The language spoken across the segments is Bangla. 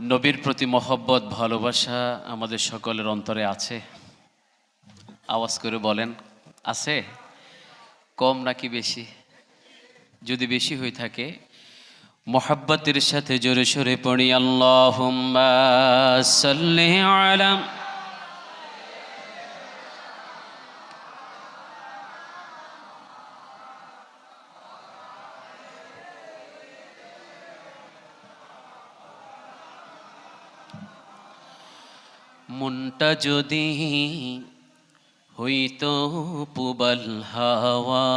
নবীর প্রতি মহব্বত, ভালোবাসা আমাদের সকলের অন্তরে আছে। আওয়াজ করে বলেন, আছে? কম নাকি বেশি? যদি বেশি হয়ে থাকে, মহাব্বতের সাথে জোরে সোরে পড়ি আল্লাহ আলাম মনটা যদি হইতো পুবল হাওয়া,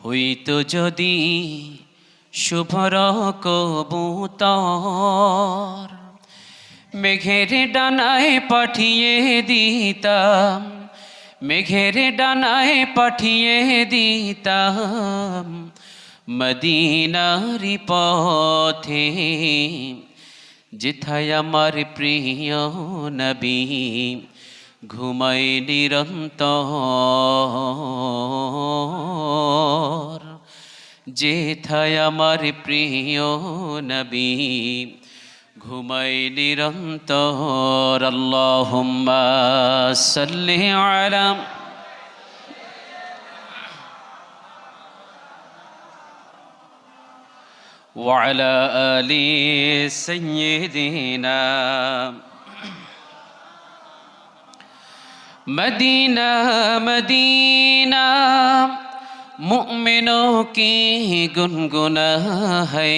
হইতো যদি শুভর কবুতর, মেঘের ডানায় পাঠিয়ে দিতাম, মেঘের ডানায় পাঠিয়ে দিতাম মদিনারি পথে। যেথায় আমার প্রিয় নবী ঘুমায় নিরন্তর যেথায় আমার প্রিয় নবী ঘুমায় নিরন্তর আল্লাহুম্মা সাল্লি আলা وعلى آل سيدنا مدینہ مدینہ مؤمنوں کی گنگنا ہے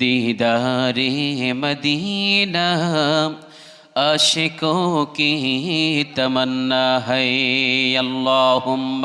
دیدار مدینہ عاشقوں کی تمنا ہے اللہم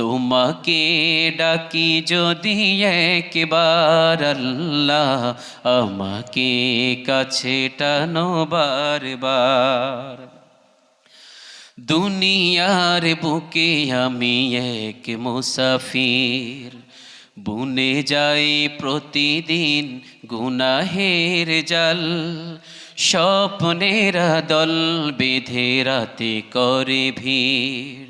তোমাকে ডাকি যদি একবার আল্লাহ আমাকে কাছে টানো বারবার। দুনিয়ার বুকে আমি এক মুসাফির, বুনে যাই প্রতিদিন গুনাহের জাল, স্বপ্নেরা দল বেঁধে রাতে করে ভিড়।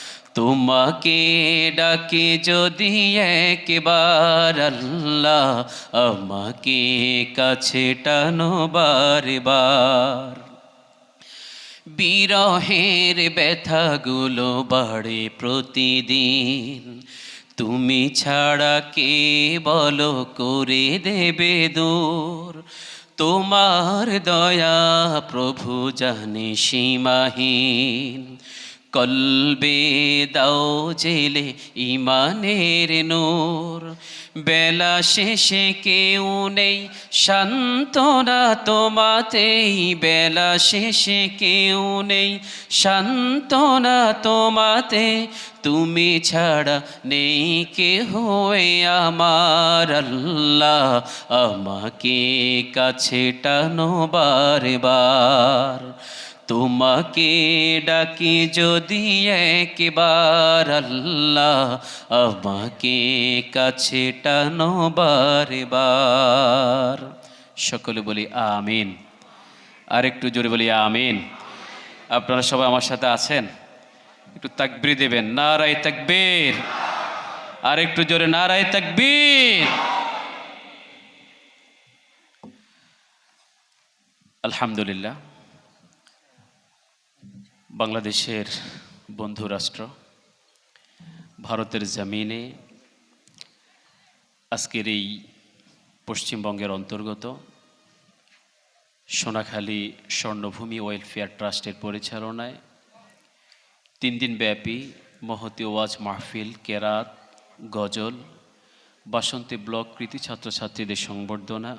তোমাকে ডাকে যদি একবার আল্লাহ আমাকে কাছে টানো বারবার। বিরহের ব্যথাগুলো বাড়ে প্রতিদিন। তুমি ছাড়া কে বলো করে দেবে দূর? তোমার দয়া প্রভু জানে সীমাহীন। কলবে দাও জেলে ইমানের নূর। বেলা শেষে কেউ নেই, সান্ত্বনা তোমাতেই। বেলা শেষে কেউ নেই, সান্ত্বনা তোমাতে। তুমি ছাড়া নেই কে হয়ে আমার আল্লাহ। আমাকে কাছে টানো বারবার। তোমাকে ডাকি যদি একবার আল্লাহ আমাকে কাছে টানো বারে বার সকলে বলি আমিন। আর একটু জোরে বলি আমিন। আপনারা সবাই আমার সাথে আছেন? একটু তাকবির দেবেন। নারাই তাকবীর। আর একটু জোরে নারাই তাকবীর। আলহামদুলিল্লাহ। বাংলাদেশের বন্ধু রাষ্ট্র, ভারতের জমিনে আজকের এই পশ্চিমবঙ্গের অন্তর্গত সোনাখালী স্বর্ণভূমি ওয়েলফেয়ার ট্রাস্টের পরিচালনায় তিন দিন ব্যাপী মহতি ওয়াজ মাহফিল, কেরাত, গজল, বাসন্তী ব্লক কৃতি ছাত্রছাত্রীদের সংবর্ধনা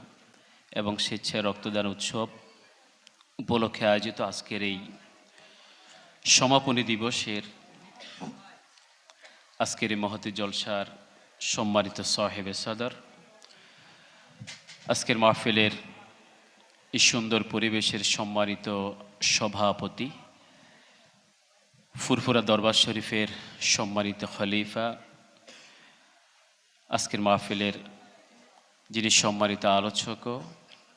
এবং স্বেচ্ছায় রক্তদান উৎসব উপলক্ষে আয়োজিত আজকের এই সমাপনী দিবসের আজকের মহতি জলসার সম্মানিত সাহেবে সদর। আজকের মাহফিলের এই সুন্দর পরিবেশের সম্মানিত সভাপতি, ফুরফুরা দরবার শরীফের সম্মানিত খলিফা, আজকের মাহফিলের যিনি সম্মানিত আলোচক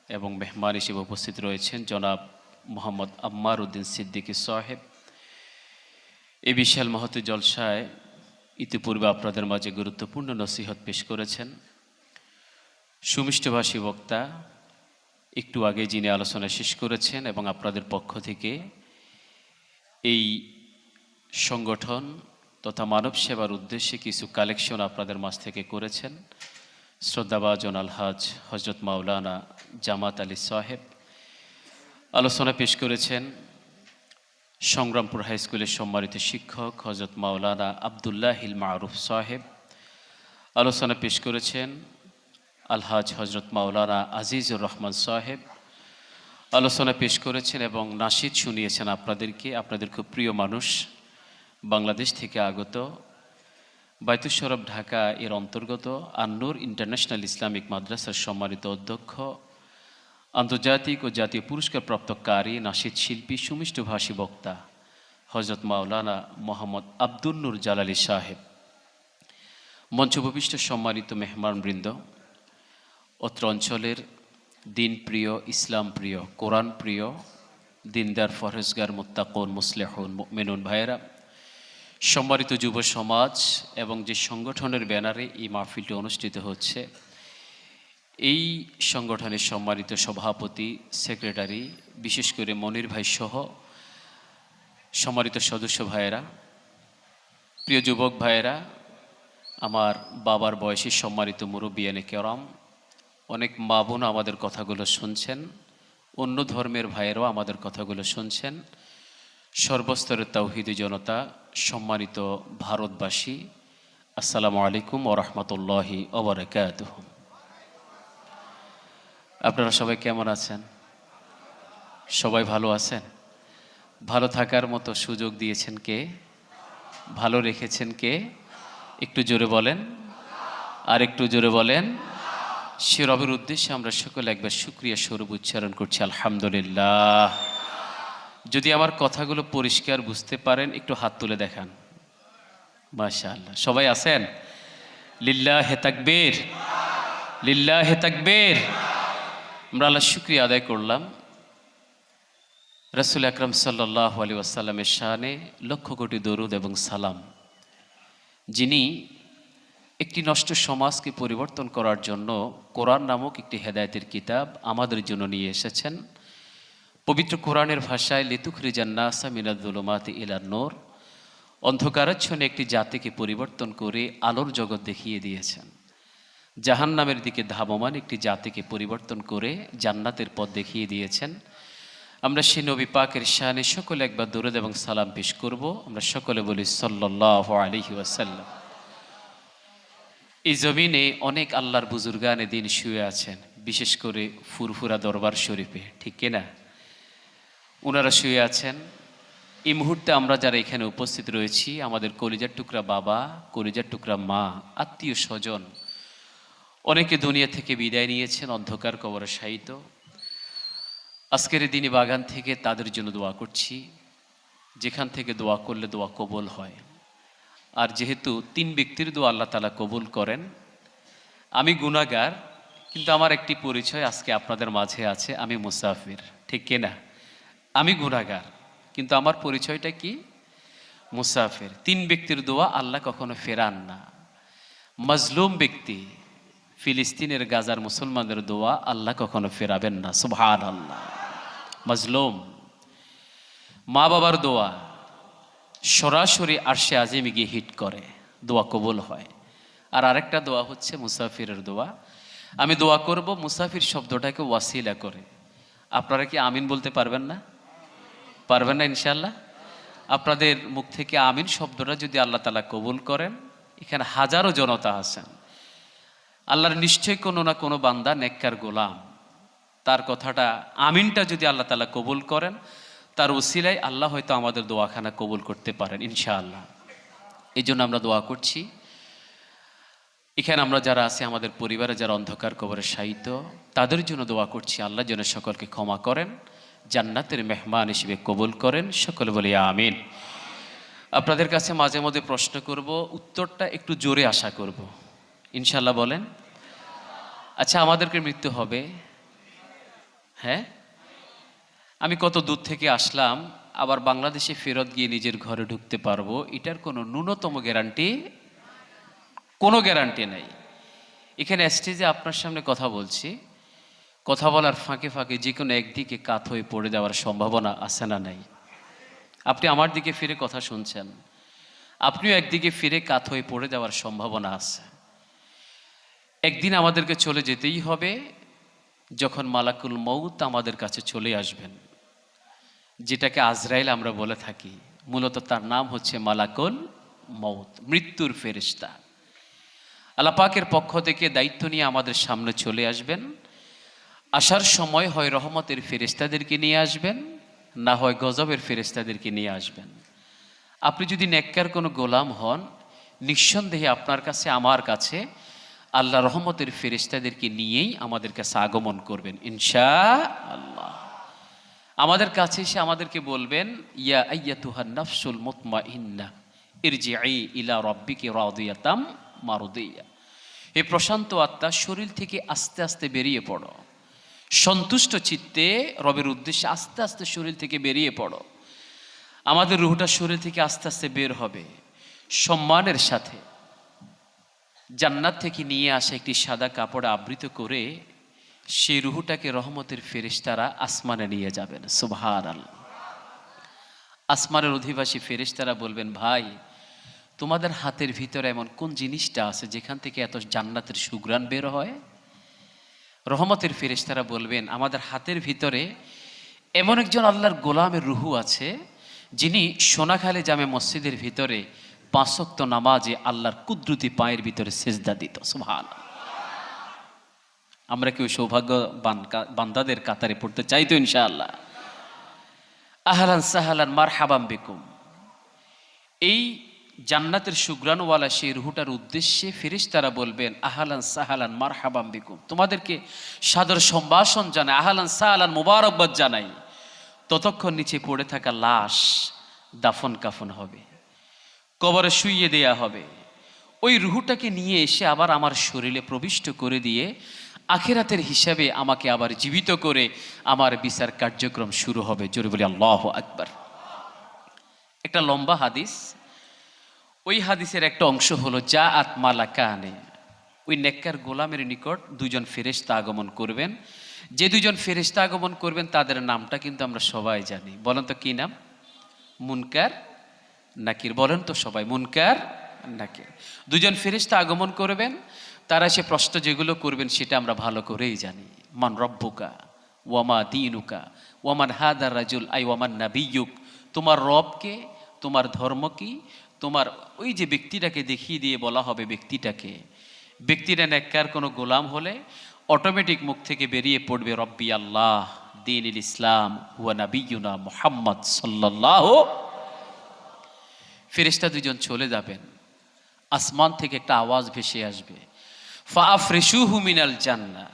এবং মেহমান হিসেবে উপস্থিত রয়েছেন, জনাব মোহাম্মদ আম্মার উদ্দিন সিদ্দিকী সাহেব। এই বিশাল মহতি জলসায় ইতিপূর্বে আপনাদের মাঝে গুরুত্বপূর্ণ নসিহত পেশ করেছেন। সুমিষ্টভাষী বক্তা একটু আগে যিনি আলোচনা শেষ করেছেন এবং আপনাদের পক্ষ থেকে এই সংগঠন তথা মানব সেবার উদ্দেশ্যে কিছু কালেকশন আপনাদের মাঝ থেকে করেছেন। শ্রদ্ধাভাজন আলহাজ হজরত মাওলানা জামাত আলী সাহেব আলোচনা পেশ করেছেন। সংগ্রামপুর হাই স্কুলের সম্মানিত শিক্ষক, হজরত মাওলানা আবদুল্লাহ হিল মারুফ সাহেব। আলোচনা পেশ করেছেন আলহাজ হজরত মাওলানা আজিজুর রহমান সাহেব। আলোচনা পেশ করেছেন এবং নাসিদ শুনিয়েছেন আপনাদেরকে। আপনাদের খুব প্রিয় মানুষ বাংলাদেশ থেকে আগত বাইতুসরব ঢাকা এর অন্তর্গত আন্নুর ইন্টারন্যাশনাল ইসলামিক মাদ্রাসার সম্মানিত অধ্যক্ষ আন্তর্জাতিক ও জাতীয় পুরস্কারপ্রাপ্ত কারি নাসিদ শিল্পী সুমিষ্টভাষী বক্তা হজরত মাওলানা মোহাম্মদ আব্দুল নূর জালালি সাহেব। মঞ্চভূপিষ্ঠ সম্মানিত মেহমানবৃন্দ, অত্র অঞ্চলের দিন প্রিয় ইসলাম প্রিয় কোরআন প্রিয় দিনদার ফরজগার মোত্তাকুন, মুসলেহুন মেনুন ভাইয়েরা, সম্মানিত যুব সমাজ এবং যে সংগঠনের ব্যানারে এই মাহফিলটি অনুষ্ঠিত হচ্ছে এই সংগঠনের সম্মানিত সভাপতি, সেক্রেটারি, বিশেষ করে মনির ভাই সহ সম্মানিত সদস্য ভাইয়েরা, প্রিয় যুবক ভাইয়েরা, আমার বাবার বয়সী সম্মানিত মুরব্বিয়ানে কেরাম, অনেক মা বোন আমাদের কথাগুলো শুনছেন, অন্য ধর্মের ভাইয়েরাও আমাদের কথাগুলো শুনছেন। সর্বস্তরের তাওহিদি জনতা, সম্মানিত ভারতবাসী, আসসালামু আলাইকুম ও রহমতুল্লাহি ওবরাকাত আপনারা সবাই কেমন আছেন? সবাই ভালো আছেন? ভালো থাকার মতো সুযোগ দিয়েছেন কে? ভালো রেখেছেন কে? একটু জোরে বলেন। আর একটু জোরে বলেন। সে রবের উদ্দেশ্যে আমরা সকলে একবার শুক্রিয়া স্বরূপ উচ্চারণ করছি, আলহামদুলিল্লাহ। যদি আমার কথাগুলো পরিষ্কার বুঝতে পারেন, একটু হাত তুলে দেখান। মাশা আল্লাহ সবাই আছেন? লিল্লা হেতাকবীর লিল্লা হেতাকবীর আমরা আল্লাহ শুক্রিয়া আদায় করলাম। রসুল আকরম সাল্লাহ আলী ওয়াসাল্লামের শানে লক্ষ কোটি দরুদ এবং সালাম, যিনি একটি নষ্ট সমাজকে পরিবর্তন করার জন্য কোরআন নামক একটি হেদায়তের কিতাব আমাদের জন্য নিয়ে এসেছেন। পবিত্র কোরআনের ভাষায় লিতুখরি জান্নাসা মিনাদুলমাত ইলার নোর, অন্ধকারাচ্ছনে একটি জাতিকে পরিবর্তন করে আলোর জগৎ দেখিয়ে দিয়েছেন। জাহান নামের দিকে ধাবমান একটি জাতিকে পরিবর্তন করে জান্নাতের পথ দেখিয়ে দিয়েছেন। আমরা সে নবী পাকের শানে সকলে একবার দরুদ এবং সালাম পেশ করব। আমরা সকলে বলি সাল্লাহ আলহি ওয়াসাল্লাম। এই জমিনে অনেক আল্লাহর বুজুর্গানে দিন শুয়ে আছেন, বিশেষ করে ফুরফুরা দরবার শরীফে, ঠিক কিনা? ওনারা শুয়ে আছেন। এই মুহূর্তে আমরা যারা এখানে উপস্থিত রয়েছি, আমাদের কলিজার টুকরা বাবা, কলিজার টুকরা মা, আত্মীয় স্বজন অনেকে দুনিয়া থেকে বিদায় নিয়েছেন, অন্ধকার কবরে শায়িত। আজকের দিনী বাগান থেকে তাদের জন্য দোয়া করছি। যেখান থেকে দোয়া করলে দোয়া কবুল হয়। আর যেহেতু তিন ব্যক্তির দোয়া আল্লাহ তালা কবুল করেন, আমি গুণাগার, কিন্তু আমার একটি পরিচয় আজকে আপনাদের মাঝে আছে, আমি মুসাফির। ঠিক কিনা আমি গুণাগার, কিন্তু আমার পরিচয়টা কি? মুসাফির। তিন ব্যক্তির দোয়া আল্লাহ কখনো ফেরান না। মজলুম ব্যক্তি ফিলিস্তিনের গাজার মুসলমানদের দোয়া আল্লাহ কখনো ফেরাবেন না সুবহান আল্লাহ মজলুম মা বাবার দোয়া সরাসরি আরশে আজিমে গিয়ে হিট করে, দোয়া কবুল হয়। আর আরেকটা দোয়া হচ্ছে মুসাফিরের দোয়া। আমি দোয়া করব মুসাফির শব্দটাকে ওয়াসিলা করে। আপনারা কি আমিন বলতে পারবেন না? পারবেন না ইনশাল্লাহ আপনাদের মুখ থেকে আমিন শব্দটা যদি আল্লাহ তালা কবুল করেন, এখানে হাজারো জনতা আছেন। আল্লাহর নিশ্চয়ই কোনো না কোনো বান্দা নেককার গোলাম। তার কথাটা, আমিনটা যদি আল্লাহ তালা কবুল করেন, তার উসিলায় আল্লাহ হয়তো আমাদের দোয়াখানা কবুল করতে পারেন, ইনশাআল্লাহ। এই জন্য আমরা দোয়া করছি। এখানে আমরা যারা আছি, আমাদের পরিবারে যারা অন্ধকার কবরে সাহিত্য তাদের জন্য দোয়া করছি। আল্লাহ যেন সকলকে ক্ষমা করেন, জান্নাতের মেহমান হিসেবে কবুল করেন, সকলে বলি আমিন। আপনাদের কাছে মাঝে মধ্যে প্রশ্ন করব, উত্তরটা একটু জোরে আশা করব। ইনশাল্লাহ বলেন। আচ্ছা আমাদেরকে মৃত্যু হবে। হ্যাঁ? আমি কত দূর থেকে আসলাম, আবার বাংলাদেশে ফেরত গিয়ে নিজের ঘরে ঢুকতে পারব, এটার কোনো ন্যূনতম গ্যারান্টি? কোনো গ্যারান্টি নেই। এখানে স্টেজে আপনার সামনে কথা বলছি। কথা বলার ফাঁকে ফাঁকে যে কোনো একদিকে কাত হয়ে পড়ে যাওয়ার সম্ভাবনা আছে না নাই? আপনি আমার দিকে ফিরে কথা শুনছেন। আপনিও একদিকে ফিরে কাত হয়ে পড়ে যাওয়ার সম্ভাবনা আছে। একদিন আমাদেরকে চলে যেতেই হবে যখন মালাকুল মৌত আমাদের কাছে চলে আসবেন। যেটাকে আজরাইল আমরা বলে থাকি। মূলত তার নাম হচ্ছে মালাকুল মৌত মৃত্যুর ফেরিস্তা আলাপাকের পক্ষ থেকে দায়িত্ব নিয়ে আমাদের সামনে চলে আসবেন। আসার সময় হয় রহমতের ফেরিস্তাদেরকে নিয়ে আসবেন, না হয় গজবের ফেরিস্তাদেরকে নিয়ে আসবেন। আপনি যদি নেককার কোনো গোলাম হন, নিঃসন্দেহে আপনার কাছে, আমার কাছে আল্লাহ রহমতের ফেরিস্তাদেরকে নিয়েই আমাদের কাছে আগমন করবেন। ইনশা আল্লাহ আমাদের কাছে এসে আমাদেরকে বলবেন, ইয়া আইয়া তুহার নফসুল মুতমা ইন্না ইরজি আই ইলা রব্বিকে রাদিয়াতাম মারুদিয়া। এই প্রশান্ত আত্মা, শরীর থেকে আস্তে আস্তে বেরিয়ে পড়ো। সন্তুষ্ট চিত্তে রবের উদ্দেশ্যে আস্তে আস্তে শরীর থেকে বেরিয়ে পড়ো। আমাদের রুহটা শরীর থেকে আস্তে আস্তে বের হবে। সম্মানের সাথে। জান্নাত থেকে নিয়ে আসা একটি সাদা কাপড় আবৃত করে সেই রুহুটাকে রহমতের ফেরিস্তারা আসমানে নিয়ে যাবেন। সুভার আল আসমানের অধিবাসী ফেরিস্তারা বলবেন, ভাই, তোমাদের হাতের ভিতরে এমন কোন জিনিসটা আছে যেখান থেকে এত জান্নাতের সুগ্রাণ বের হয়? রহমতের ফেরিস্তারা বলবেন, আমাদের হাতের ভিতরে এমন একজন আল্লাহর গোলামের রুহু আছে যিনি সোনাখালে জামে মসজিদের ভিতরে পাঁচক্ত নামাজে আল্লাহর কুদরতি পায়ের ভিতরে সেজদা দিত সুভান আমরা কেউ সৌভাগ্য বান্দাদের কাতারে পড়তে চাইতো, ইনশাআল্লাহ? আহলান সাহালান মার হাবাম বেকুম। এই জান্নাতের সুগ্রানওয়ালা সেই রুহুটার উদ্দেশ্যে ফিরিস তারা বলবেন, আহালান সাহালান মার হাবাম বেকুম। তোমাদেরকে সাদর সম্ভাষণ জানায় আহালান সাহালান মুবারকবাদ জানাই। ততক্ষণ নিচে পড়ে থাকা লাশ দাফন কাফন হবে। কবরে শুইয়ে দেয়া হবে। ওই রুহুটাকে নিয়ে এসে আবার আমার শরীরে প্রবিষ্ট করে দিয়ে আখেরাতের হিসাবে আমাকে আবার জীবিত করে আমার বিচার কার্যক্রম শুরু হবে। জোরে বলি, আল্লাহ আকবার। একটা লম্বা হাদিস। ওই হাদিসের একটা অংশ হলো যা আত্মালা কানে ওই নেককার গোলামের নিকট দুজন ফেরেস্তা আগমন করবেন। যে দুজন ফেরেস্তা আগমন করবেন, তাদের নামটা কিন্তু আমরা সবাই জানি। বলেন তো কি নাম? মুনকার নাকির, বলেন তো সবাই, মুনকার নাকির। দুজন ফেরিস্তা আগমন করবেন, তারা সে প্রশ্ন যেগুলো করবেন সেটা আমরা ভালো করেই জানি। মান রব্বুকা ওয়ামা দিনুকা ওয়ামান হাদার রাজুল, আই ওয়ামান নাবিয়ুক। তোমার রবকে, তোমার ধর্ম কি তোমার ওই যে ব্যক্তিটাকে দেখিয়ে দিয়ে বলা হবে ব্যক্তিটাকে। ব্যক্তিটা নেককার, কোনো গোলাম হলে অটোমেটিক মুখ থেকে বেরিয়ে পড়বে, রব্বি আল্লাহ দিন ইসলাম হুয়া নাবিয়ুনা মোহাম্মদ সাল্লাহ ফেরিস্তা দুজন চলে যাবেন। আসমান থেকে একটা আওয়াজ ভেসে আসবে। ফাফরেশু হুমিনাল জান্না।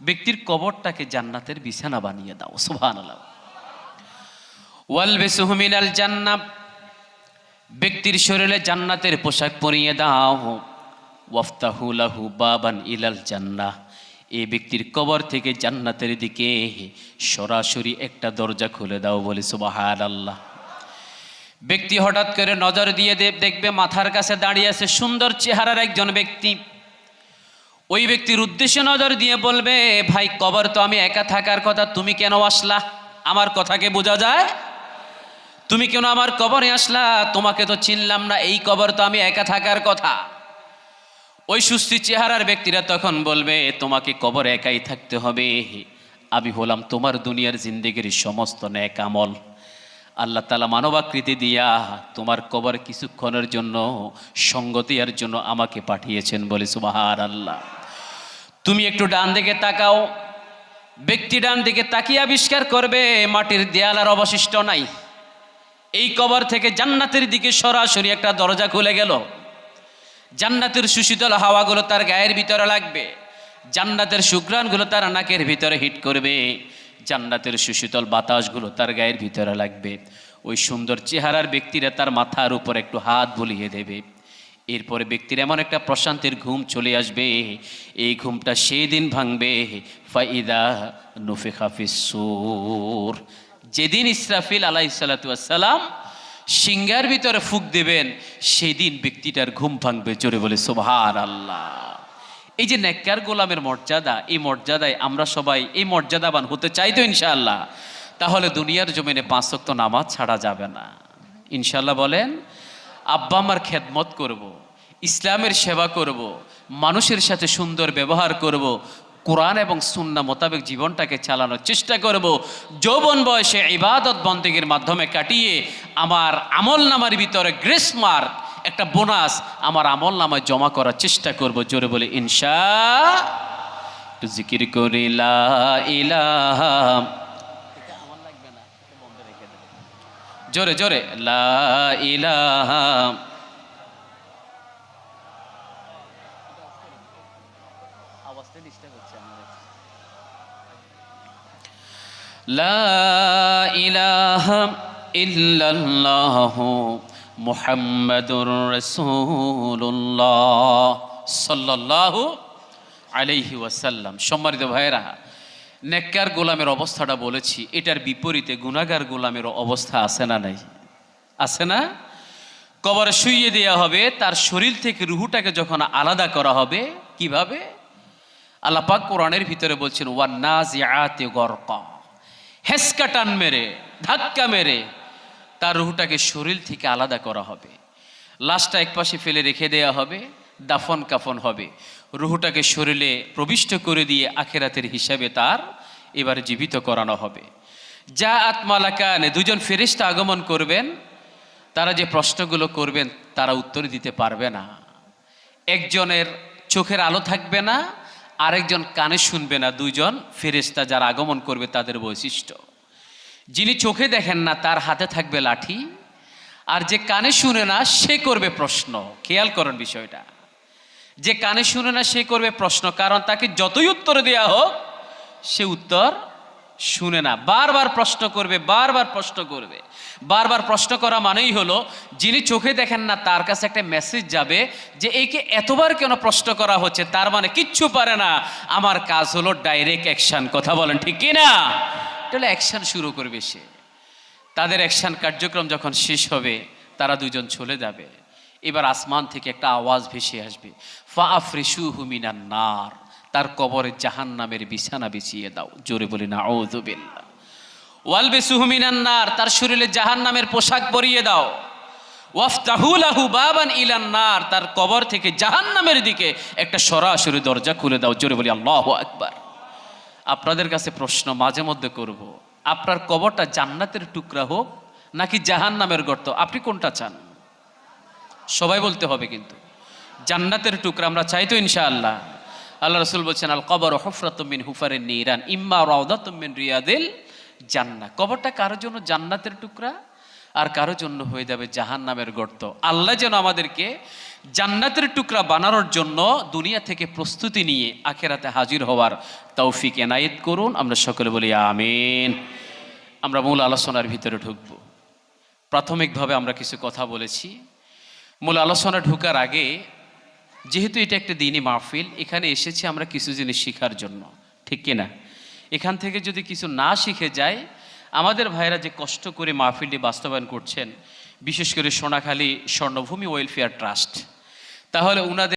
ব্যক্তির কবরটাকে জান্নাতের বিছানা বানিয়ে দাও সুহান ওয়ালবেসুহু মিনাল জান্নাত ব্যক্তির শরীরে জান্নাতের পোশাক পরিয়ে দাও। ওয়াফতাহু লাহু বাবান ইলাল জান্নাহ এই ব্যক্তির কবর থেকে জান্নাতের দিকে সরাসরি একটা দরজা খুলে দাও বলে সুবাহান আল্লাহ ব্যক্তি হঠাৎ করে নজর দিয়ে দেখবে মাথার কাছে দাঁড়িয়ে আছে সুন্দর চেহারার একজন ব্যক্তি। ওই ব্যক্তির উদ্দেশ্যে নজর দিয়ে বলবে, ভাই, কবর তো আমি একা থাকার কথা, তুমি কেন আসলা? আমার কথাকে বোঝা যায়? তুমি কেন আমার কবরে আসলা? তোমাকে তো চিনলাম না, এই কবর তো আমি একা থাকার কথা। ওই সুস্থি চেহারার ব্যক্তিরা তখন বলবে, তোমাকে কবর একাই থাকতে হবে। আমি হলাম তোমার দুনিয়ার জিন্দেগির সমস্ত ন্যাক আমল আল্লাহ তালা মানবাকৃতি দিয়া তোমার কবর কিছুক্ষণের জন্য সঙ্গতিয়ার জন্য আমাকে পাঠিয়েছেন বলে সুবাহার আল্লাহ তুমি একটু ডান দিকে তাকাও। ব্যক্তি ডান দিকে তাকিয়ে আবিষ্কার করবে, মাটির দেয়াল আর অবশিষ্ট নাই। এই কবর থেকে জান্নাতের দিকে সরাসরি একটা দরজা খুলে গেল। জান্নাতের সুশীতল হাওয়াগুলো তার গায়ের ভিতরে লাগবে। জান্নাতের সুগ্রানগুলো তার নাকের ভিতরে হিট করবে। জান্নাতের সুশীতল বাতাসগুলো তার গায়ের ভিতরে লাগবে। ওই সুন্দর চেহারার ব্যক্তিরা তার মাথার উপর একটু হাত বুলিয়ে দেবে। এরপরে ব্যক্তির এমন একটা প্রশান্তির ঘুম চলে আসবে। এই ঘুমটা সেই দিন ভাঙবে। ফাইদা নুফে হাফিস সুর। যেদিন ইসরাফিল আলাহ সালাম সিংহার ভিতরে ফুক দেবেন, সেদিন ব্যক্তিটার ঘুম ভাঙবে। জোরে বলে সোভার আল্লাহ এই যে নেককার গোলামের মর্যাদা, এই মর্যাদায় আমরা সবাই এই মর্যাদাবান হতে চাই তো ইনশাআল্লাহ তাহলে দুনিয়ার জমিনে পাঁচ ওয়াক্ত নামাজ ছাড়া যাবে না ইনশাআল্লাহ বলেন, আব্বা আমার খেদমত করব। ইসলামের সেবা করব। মানুষের সাথে সুন্দর ব্যবহার করব। কোরআন এবং সুন্না মোতাবেক জীবনটাকে চালানোর চেষ্টা করব, যৌবন বয়সে ইবাদত বন্দেগের মাধ্যমে কাটিয়ে আমার আমল নামার ভিতরে গ্রেস মার্ক একটা বোনাস আমার আমল নামায় জমা করার চেষ্টা করব জোরে বলে ইনশা একটু জিকির করি লা ইলাহা। জোরে জোরে লা ইলাহা। লা ইলাহা ইল্লাল্লাহ। মুহাম্মাদুর রাসূলুল্লাহ সাল্লাল্লাহু আলাইহি ওয়াসাল্লাম। সম্মানিত ভাইয়েরা, নেককার গোলামের অবস্থাটা বলেছি, এটার বিপরীতে গুনাগার গোলামের অবস্থা আছে না নাই? আছে না? কবরে শুইয়ে দেওয়া হবে, তার শরীর থেকে রুহুটাকে যখন আলাদা করা হবে, কীভাবে? আল্লাপাক কোরআনের ভিতরে বলছেন ওয়ান নাজিআতে গরকা। হেসকা টান মেরে, ধাক্কা মেরে তার রুহুটাকে শরীর থেকে আলাদা করা হবে। লাশটা একপাশে ফেলে রেখে দেয়া হবে, দাফন কাফন হবে। রুহুটাকে শরীরে প্রবিষ্ট করে দিয়ে আখেরাতের হিসাবে তার এবারে জীবিত করানো হবে। যা আত্মালাকানে দুজন ফেরিস্তা আগমন করবেন, তারা যে প্রশ্নগুলো করবেন, তারা উত্তর দিতে পারবে না। একজনের চোখের আলো থাকবে না, আরেকজন কানে শুনবে না। দুইজন ফেরেস্তা যারা আগমন করবে, তাদের বৈশিষ্ট্য। যিনি চোখে দেখেন না, তার হাতে থাকবে লাঠি। আর যে কানে শুনে না, সে করবে প্রশ্ন। খেয়াল করেন বিষয়টা। যে কানে শুনে না, সে করবে প্রশ্ন। কারণ তাকে যতই উত্তর দেওয়া হোক, সে উত্তর শুনে না। বারবার প্রশ্ন করবে, বারবার প্রশ্ন করবে। বারবার প্রশ্ন করা মানেই হলো, যিনি চোখে দেখেন না, তার কাছে একটা মেসেজ যাবে যে, একে এতবার কেন প্রশ্ন করা হচ্ছে? তার মানে কিচ্ছু পারে না। আমার কাজ হলো ডাইরেক্ট অ্যাকশন কথা বলেন ঠিক কি না তাহলে অ্যাকশন শুরু করবে সে। তাদের অ্যাকশন কার্যক্রম যখন শেষ হবে, তারা দুজন চলে যাবে। এবার আসমান থেকে একটা আওয়াজ ভেসে আসবে ফা আফ্রিসু হুমিনান নার তার কবরে জাহান নামের বিছানা বিছিয়ে দাও। জোরে বলি না ঔজুবিল্লা ওয়ালবে সুহুমিনান নার তার শরীরে জাহান নামের পোশাক পরিয়ে দাও। ওয়াফতাহুলাহু বাবান ইলান নার তার কবর থেকে জাহান নামের দিকে একটা সরাসরি দরজা খুলে দাও। জোরে বলি, আল্লাহ একবার আপনাদের কাছে প্রশ্ন মাঝে মধ্যে করব। আপনার কবরটা জান্নাতের টুকরা হোক, নাকি জাহান নামের গর্ত? আপনি কোনটা চান? সবাই বলতে হবে কিন্তু। জান্নাতের টুকরা আমরা চাই তো ইনশাআল্লাহ। আল্লাহ রসুল বলছেন, আল কবর হফরাতমিন হুফারের নিরান, ইম্মা রাউদাতমিন রিয়াদিল জান্না কবরটা কারোর জন্য জান্নাতের টুকরা? আর কারোর জন্য হয়ে যাবে জাহান নামের গর্ত। আল্লাহ যেন আমাদেরকে জান্নাতের টুকরা বানানোর জন্য দুনিয়া থেকে প্রস্তুতি নিয়ে আখেরাতে হাজির হওয়ার তৌফিক এনায়েত করুন। আমরা সকলে বলি আমিন। আমরা মূল আলোচনার ভিতরে ঢুকব। প্রাথমিকভাবে আমরা কিছু কথা বলেছি। মূল আলোচনা ঢুকার আগে, যেহেতু এটা একটা দিনই মাহফিল, এখানে এসেছি আমরা কিছু জিনিস শেখার জন্য। ঠিক কিনা? এখান থেকে যদি কিছু না শিখে যায় আমাদের ভাইরা যে কষ্ট করে মাহফিলটি বাস্তবায়ন করছেন, বিশেষ করে সোনাখালী স্বর্ণভূমি ওয়েলফেয়ার ট্রাস্ট তাহলে উনাদের